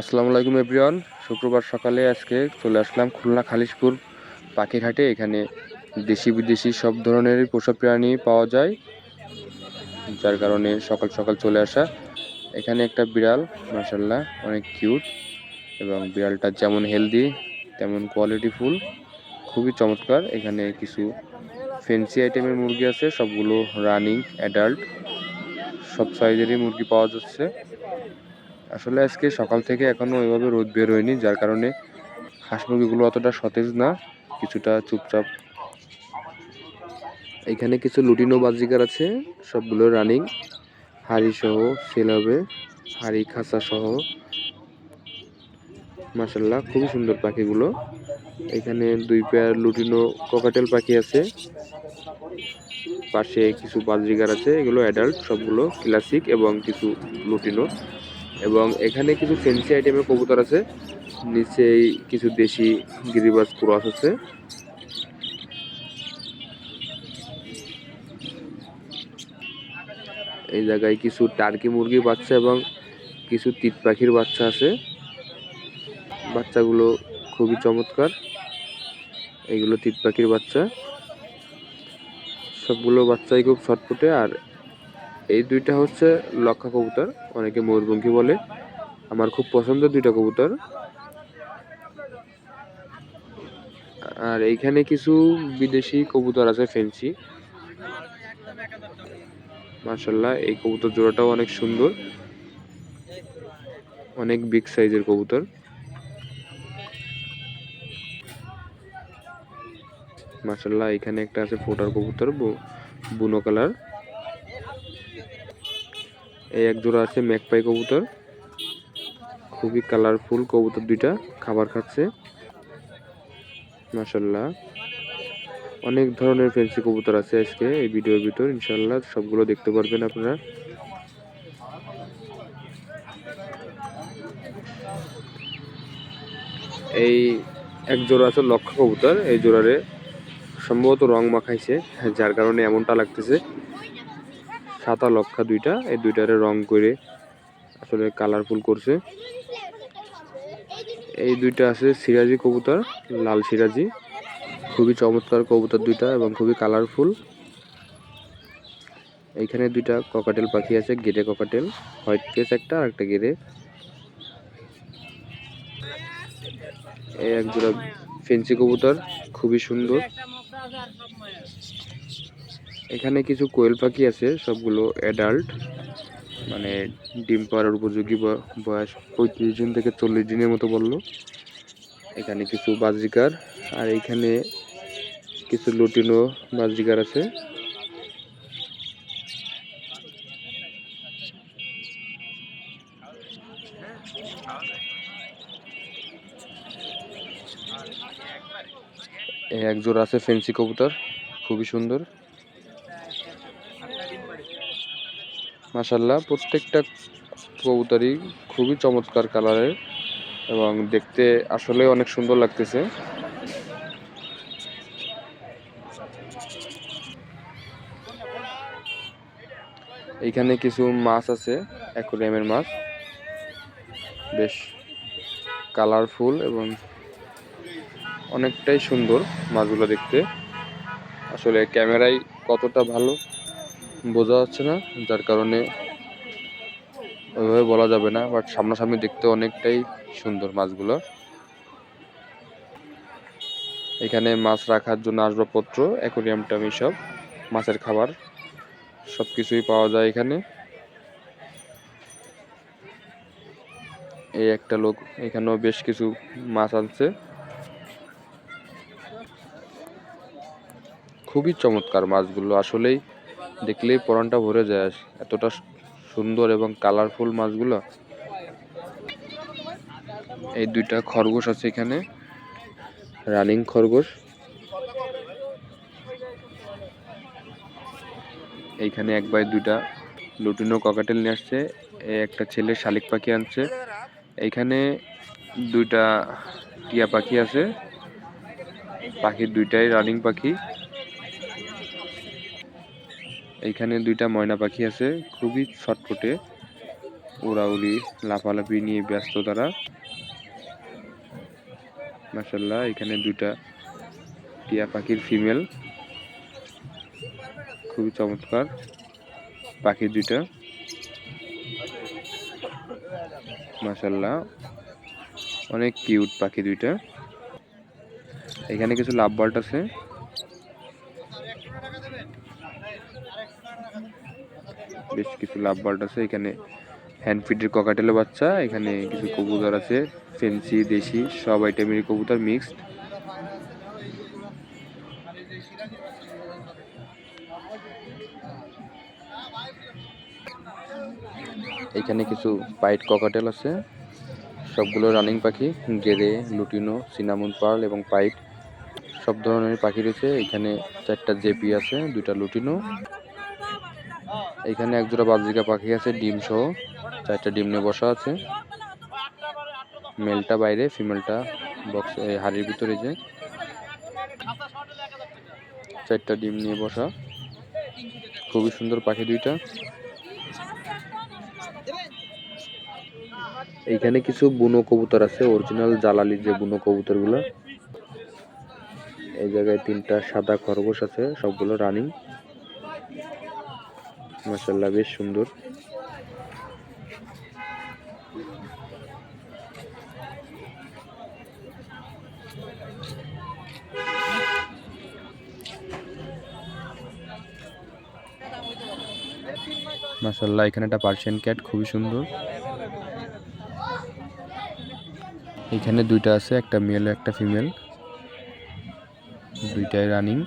আসসালামু আলাইকুম, এভরিওয়ান। শুক্রবার সকালে আজকে চলে আসলাম খুলনা খালিশপুর পাখিরহাটে। এখানে দেশি বিদেশি সব ধরনের পোষা প্রাণী পাওয়া যায়, যার কারণে সকাল সকাল চলে আসা। এখানে একটা বিড়াল মার্শাল্লাহ অনেক কিউট এবং বিড়ালটা যেমন হেলদি, তেমন কোয়ালিটি ফুল, খুবই চমৎকার। এখানে কিছু ফেন্সি আইটেমের মুরগি আছে, সবগুলো রানিং অ্যাডাল্ট, সব সাইজেরই মুরগি পাওয়া যাচ্ছে। আসলে আজকে সকাল থেকে এখনও ওইভাবে রোদ বের হয়নি, যার কারণে হাঁস মুরগিগুলো অতটা সতেজ না, কিছুটা চুপচাপ। এখানে কিছু লুটিনো বাজিকার আছে, সবগুলো রানিং হাড়ি সহ, সেল হবে, হাড়ি, খাঁচা সহ। মাসাল্লাহ খুবই সুন্দর পাখিগুলো। এখানে দুই পেয়ার লুটিনো ককাটেল পাখি আছে। পাশে কিছু বাজরিগার আছে, এগুলো অ্যাডাল্ট সবগুলো ক্লাসিক এবং কিছু লুটিনো। এবং এখানে কিছু ফেন্সি আইটেমের কবুতর আছে। নিচেই কিছু দেশি গিরিবাজ ক্রস আছে। এই জায়গায় কিছু টার্কি মুরগির বাচ্চা এবং কিছু তিত পাখির বাচ্চা আছে। বাচ্চাগুলো খুবই চমৎকার। এগুলো তিত পাখির বাচ্চা। সবগুলো বাচ্চাই খুব ছটফটে আর এই দুইটা হচ্ছে লক্ষা কবুতর, অনেকে ময়ূরপঙ্খী বলে। আমার খুব পছন্দের দুইটা কবুতর। আর এইখানে কিছু বিদেশি কবুতর আছে ফেন্সি মার্শাল্লাহ এই কবুতর জোড়াটাও অনেক সুন্দর। অনেক বিগ সাইজের কবুতর। মার্শাল্লাহ এখানে একটা আছে ফোটার কবুতর বুনো কালার। এই এক জোড়া আছে ম্যাকপাই কবুতর। খুবই কালারফুল কবুতর দুইটা, খাবার খাচ্ছে। মাসাল্লাহ অনেক ধরনের ফেন্সি কবুতর আছে আজকে এই ভিডিওর ভিতর ইনশাল্লাহ সবগুলো দেখতে পারবেন আপনারা। এই এক জোড়া আছে লক্ষ কবুতর, এই জোড়ারে সম্ভবত রং মাখাইছে, যার কারণে এমনটা লাগতেছে। সাদা লক্ষা দুইটা, এই দুইটারে রং করে আসলে কালারফুল করছে। এই দুইটা আছে সিরাজি কবুতর, লাল সিরাজি। খুবই চমৎকার কবুতর দুইটা এবং খুবই কালারফুল এইখানে দুইটা ককাটেল পাখি আছে গেটে ককাটেল হোয়াইট কেস একটা আর একটা গেটে এই এক জোড়া ফেন্সি কবুতর, খুবই সুন্দর। এখানে কিছু কোয়েল পাখি আছে, সবগুলো অ্যাডাল্ট মানে ডিম পাড়ার উপযোগী বয়স পঁয়ত্রিশ দিন থেকে চল্লিশ দিনের মতো বলল। এখানে কিছু বাজরিকার আর এখানে কিছু লুটিনো বাজরিকার আছে। এক জোড়া আছে ফেন্সি কবুতর, খুবই সুন্দর। মাসাল্লাহ প্রত্যেকটা কবুতরই খুবই চমৎকার কালারের এবং দেখতে আসলে অনেক সুন্দর লাগতেছে। এইখানে কিছু মাছ আছে, অ্যাকোরিয়ামের মাছ। বেশ কালারফুল এবং অনেকটাই সুন্দর মাছগুলো দেখতে। আসলে ক্যামেরায় কতটা ভালো বোঝা যাচ্ছে না, যার কারণে ওইভাবে বলা যাবে না বাট সামনাসামনি দেখতে অনেকটাই সুন্দর মাছগুলো। এখানে মাছ রাখার জন্য আসবাবপত্র অ্যাকোরিয়াম টামি সব, মাছের খাবার সব কিছুই পাওয়া যায় এখানে। এই একটা লোক এখানেও বেশ কিছু মাছ আনছে। খুবই চমৎকার মাছগুলো, আসলেই দেখলেই পরানটা ভরে যায় এতটা সুন্দর এবং কালারফুল মাছগুলো। এই দুইটা খরগোশ আছে এখানে। রানিং খরগোশ। এইখানে এক বাই দুইটা লুটিনো ককাটেল নিয়ে আসছে। একটা ছেলে শালিক পাখি আনছে। এইখানে দুইটা টিয়া পাখি আছে। পাখির দুইটাই রানিং পাখি। এইখানে দুইটা ময়না পাখি আছে, খুবই ছটফটে। উড়াউড়ি লাফালাফি নিয়ে ব্যস্ত তারা। মাসাল্লাহ এখানে দুইটা টিয়া পাখির ফিমেল। খুবই চমৎকার পাখি দুইটা। মাসাল্লাহ অনেক কিউট পাখি দুইটা। এখানে কিছু লাভ বাল্ট আছে। বেশ কিছু লাভ বার্ড আছে, এখানে হ্যান্ড ফিডের ককাটেলের বাচ্চা, এখানে কিছু কবুতর আছে, ফেন্সি, দেশি, সব আইটেমের কবুতর মিক্সড এখানে কিছু পাইট ককাটেল আছে, সবগুলো রানিং পাখি গেরে লুটিনো সিনামুন পার্ল এবং পাইট সব ধরনের পাখি রয়েছে। এখানে চারটা জেপি আছে, দুইটা লুটিনো। এখানে এক জোড়া বাজরিকা পাখি আছে, ডিম সহ। চারটা ডিম নিয়ে বসা আছে। মেলটা বাইরে, ফিমেলটা বক্স হাড়ির ভিতরে যে। চারটা ডিম নিয়ে বসা। খুবই সুন্দর পাখি দুইটা। এইখানে কিছু বুনো কবুতর আছে অরিজিনাল জালালি যে বুনো কবুতরগুলো। এই জায়গায় তিনটা সাদা খরগোশ আছে, সবগুলো রানিং মাসাল্লাহ বেশ সুন্দর। মাসাল্লাহ এখানে একটা পার্সিয়ান ক্যাট খুবই সুন্দর। এখানে দুইটা আছে, একটা মেল একটা ফিমেল দুইটাই রানিং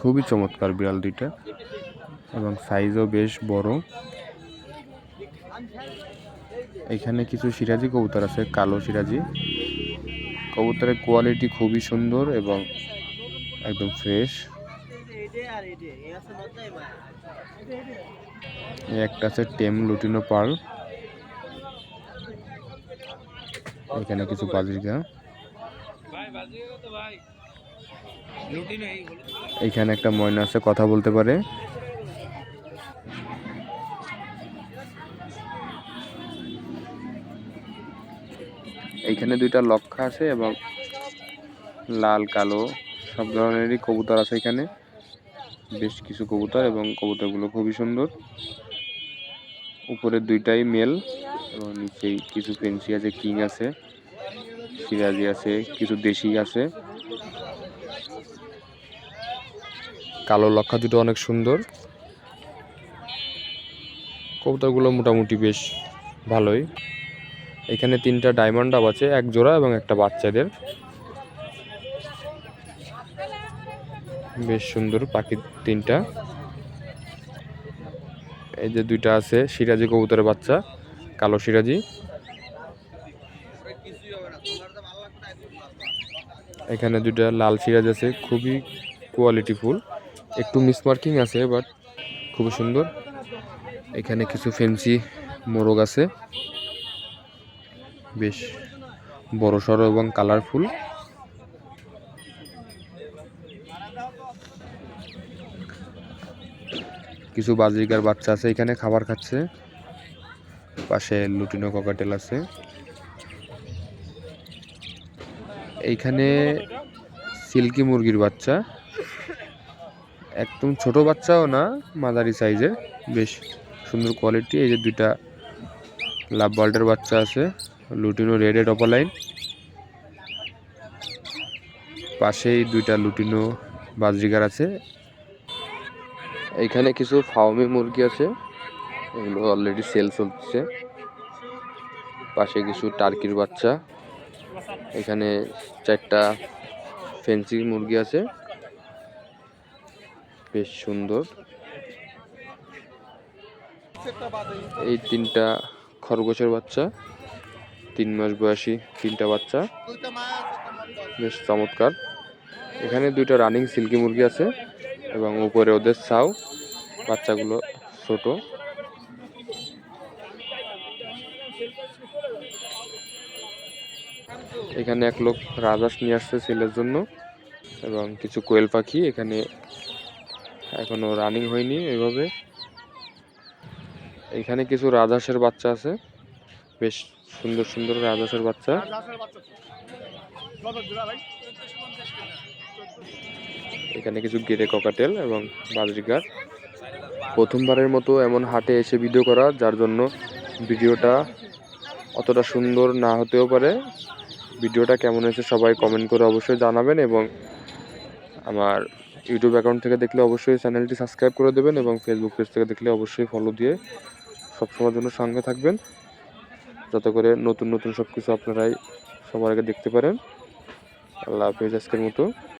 খুবই চমৎকার বিড়াল দুইটা, এবং সাইজও বেশ বড়। এখানে কিছু সিরাজি কবুতর আছে, কালো সিরাজি। কবুতরের কোয়ালিটি খুবই সুন্দর এবং একদম ফ্রেশ একটা আছে টেম লুটিনো পার্ল। এখানে কিছু বাজিকা এখানে একটা ময়না আছে, কথা বলতে পারে। এখানে দুইটা লক্ষা আছে এবং লাল, কালো, সব ধরনেরই কবুতর আছে এখানে। বেশ কিছু কবুতর এবং কবুতরগুলো খুবই সুন্দর। উপরে দুইটাই মেল এবং নিচে কিছু ফেন্সি আছে, কিং আছে, সিরাজি আছে, কিছু দেশি আছে। কালো লক্ষা দুটো অনেক সুন্দর। কবুতরগুলো মোটামুটি বেশ ভালোই। এখানে তিনটা ডায়মন্ড ডাব আছে, এক জোড়া এবং একটা বাচ্চাদের। বেশ সুন্দর পাখি তিনটা। এই যে দুইটা আছে, সিরাজি কবুতরের বাচ্চা, কালো সিরাজি। এখানে দুইটা লাল সিরাজ আছে, খুবই কোয়ালিটি ফুল। একটু মিসমার্কিং আছে বাট খুবই সুন্দর। এখানে কিছু ফেন্সি মোরগ আছে। বেশ বড় সড়ো এবং কালারফুল কিছু বাজরিকার বাচ্চা আছে এখানে, খাবার খাচ্ছে। পাশে লুটিনো ককাটেল আছে। এইখানে সিল্কি মুরগির বাচ্চা। একদম ছোট বাচ্চাও না, মাঝারি সাইজের বেশ সুন্দর কোয়ালিটি এই যে দুইটা লাভ বাল্টের বাচ্চা আছে, লুটিনো রেড এড অপালাইন পাশেই দুইটা লুটিনো বাজরিগার আছে। এখানে কিছু ফাউমি মুরগি আছে। এগুলো অলরেডি সেল চলছে। পাশে কিছু টার্কির বাচ্চা। এখানে চারটা ফেন্সি মুরগি আছে। বেশ সুন্দর। এই তিনটা খরগোশের বাচ্চা। তিন মাস বয়সী তিনটা বাচ্চা। বেশ চমৎকার। এখানে দুইটা রানিং সিল্কি মুরগি আছে এবং উপরে ওদের ছাউ বাচ্চাগুলো ছোট। এখানে এক লোক রাজহাঁস নিয়ে আসছে ছেলের জন্য এবং কিছু কোয়েল পাখি, এখানে এখনও রানিং হয়নি এভাবে। এখানে কিছু রাজহাঁসের বাচ্চা আছে, বেশ সুন্দর সুন্দর রাজহাঁসের বাচ্চা। এখানে কিছু গেরে ককাটেল এবং বাজরিকার প্রথমবারের মতো এমন হাটে এসে ভিডিও করা, যার জন্য ভিডিওটা অতটা সুন্দর না হতেও পারে। ভিডিওটা কেমন হয়েছে সবাই কমেন্ট করে অবশ্যই জানাবেন এবং আমার ইউটিউব অ্যাকাউন্ট থেকে দেখলে অবশ্যই চ্যানেলটি সাবস্ক্রাইব করে দেবেন এবং ফেসবুক পেজ থেকে দেখলে অবশ্যই ফলো দিয়ে সবসময়ের জন্য সঙ্গে থাকবেন। যাতে করে নতুন নতুন সব কিছু আপনারাই সবার আগে দেখতে পারেন। আল্লাহ হাফিজ আজকের মতো।